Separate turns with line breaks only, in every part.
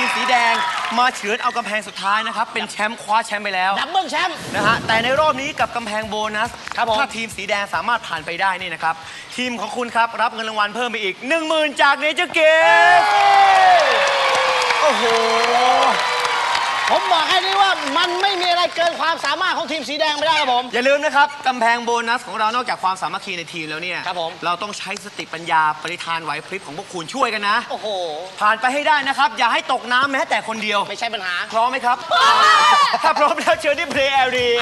ทีมสีแดงมาเฉือนเอากำแพงสุดท้ายนะครับ เป็นแชมป์คว้าแชมป์ไปแล้ว
ดับเบิลแชมป์
นะฮะแต่ในรอบนี้กับกำแพงโบนัส
ครับผม
ถ้าทีมสีแดงสามารถผ่านไปได้นี่นะครับ ทีมของคุณครับ รับเงินรางวัลเพิ่มไปอีก 10,000 จากเนเจอร์เกมโอ้โห
ผมบอกให้นี่ว่ามันไม่มีอะไรเกินความสามารถของทีมสีแดงไม่ได้ครับผม
อย่าลืมนะครับกำแพงโบนัสของเรานอกจากความสามัคคีในทีมแล้วเนี่ย
ครับผม
เราต้องใช้สติปัญญาปริธานไหวพริบของพวกคุณช่วยกันนะ
โอ้โห
ผ่านไปให้ได้นะครับ อย่าให้ตกน้ำแม้แต่คนเดียว
ไม่ใช่ปัญหา
พร้อมไหมครับ ถ้าพร้อมแล้วเชิญที่เพลย์แอเรีย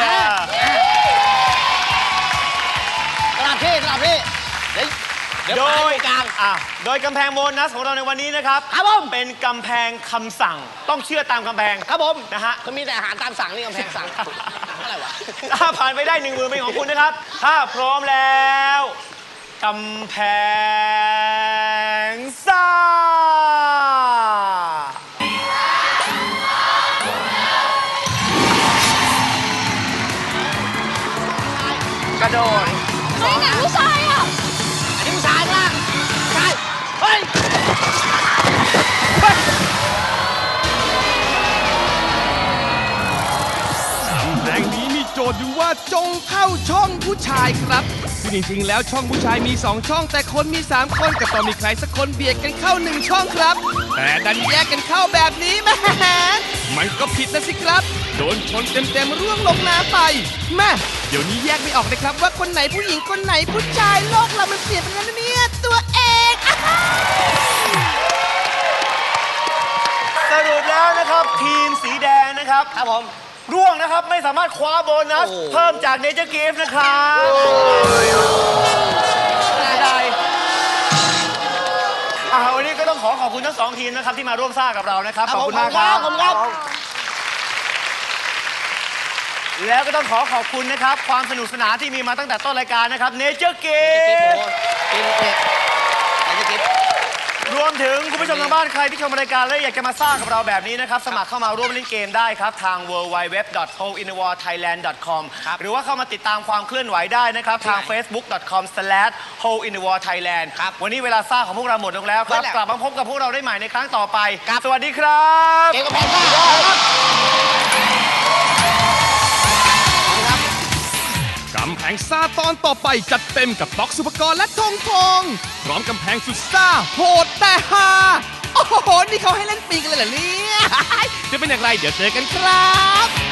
โด
ไป
ย
กลาง
อะโดยกำแพงโบนัสของเราในวันนี้นะครับ
ครับผม
เป็นกำแพงคำสั่งต้องเชื่อตามกำแพง
ครับผม
นะฮะ
ก็มีแต่อาหารตามสั่งนี่กำแพงสั่งอะไรวะ
ถ้าผ่านไปได้หนึ่งมือเป็นของคุณนะครับ ถ้าพร้อมแล้วกำแพงซ่ากระโดด
เฮ้ยไหนผู้ชาย
ทย์อยู่ว่าจงเข้าช่องผู้ชายครับซึ่งจริงๆแล้วช่องผู้ชายมี 2 ช่อง แต่คนมี 3 คนก็ต้องมีใครสักคนเบียดกันเข้า1ช่องครับ แต่ดันแยกกันเข้าแบบนี้แม่มันก็ผิดนะสิครับ โดนชนเต็มๆร่วงลงน้ำไปแม่เดี๋ยวนี้แยกไม่ออกเลยครับ ว่าคนไหนผู้หญิงคนไหนผู้ชายโลกเรามันเปลี่ยนไปแล้วนะเนี่ยตัวเอง
สรุปแล้วนะครับทีมสีแดงนะครับ
ครับผม
ร่วงนะครับ ไม่สามารถคว้าโบนัส
โอ้
เพิ่มจากเนเจอร์เกมนะครับได้อ่าวันนี้ก็ต้องขอขอบคุณทั้งสองทีมนะครับที่มาร่วมสร้างกับเรานะครับ ขอบคุณมากครับ
ขอบคุณครับ
แล้วก็ต้องขอขอบคุณนะครับ ความสนุกสนานที่มีมาตั้งแต่ต้นรายการนะครับเนเจอร์เก
เผู้
ชมทางบ้านใครที่ชมรายการและอยากจะมาสร้างกับเราแบบนี้นะครับ สมัครเข้ามาร่วมเล่นเกมได้ครับ ทาง w w w h o l e i n w a r t h a i l a n d c o m หรือว่าเข้ามาติดตามความเคลื่อนไหวได้นะครับ ทาง facebook.com/h o l e i n w a r t h a i l a n d
ครับ
วันนี้เวลาสร้างของพวกเราหมดลงแล้วครับ
หมดแล้ว
กลับมาพบกับพวกเราได้ใหม่ในครั้งต่อไป สวัสดีครับ
เก็บกระแพงซ่า
งซ่าตอนต่อไปจัดเต็มกับต๊อกสุปกรณ์และทองทอง พร้อมกำแพงสุดซ่าโหดแต่ฮาโอ้โห นี่เขาให้เล่นปีกันเลยเหรอเนี่ย จะเป็นอย่างไรเดี๋ยวเจอกันครับ